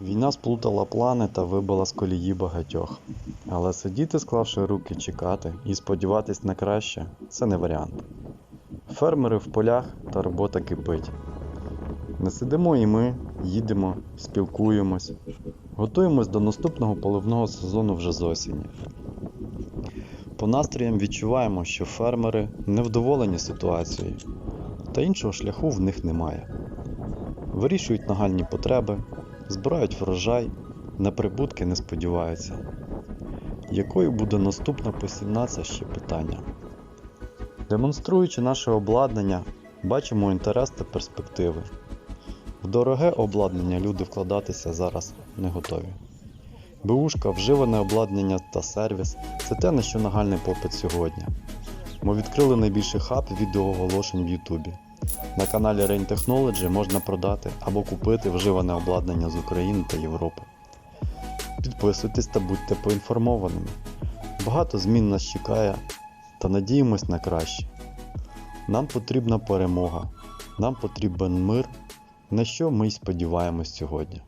Війна сплутала плани та вибила з колії багатьох. Але сидіти, склавши руки, чекати і сподіватись на краще це не варіант. Фермери в полях та робота кипить. Не сидимо і ми, їдемо, спілкуємось, готуємось до наступного поливного сезону вже з осені. По настроям відчуваємо, що фермери невдоволені ситуацією, та іншого шляху в них немає. Вирішують нагальні потреби, збирають врожай, на прибутки не сподіваються. Якою буде наступна посівна ще питання. Демонструючи наше обладнання, бачимо інтерес та перспективи. В дороге обладнання люди вкладатися зараз не готові. БУшка, вживане обладнання та сервіс це те, на що нагальний попит сьогодні. Ми відкрили найбільший хаб відеооголошень в Ютубі. На каналі Rain Technology можна продати або купити вживане обладнання з України та Європи. Підписуйтесь та будьте поінформованими. Багато змін нас чекає та надіємось на краще. Нам потрібна перемога, нам потрібен мир, на що ми й сподіваємось сьогодні.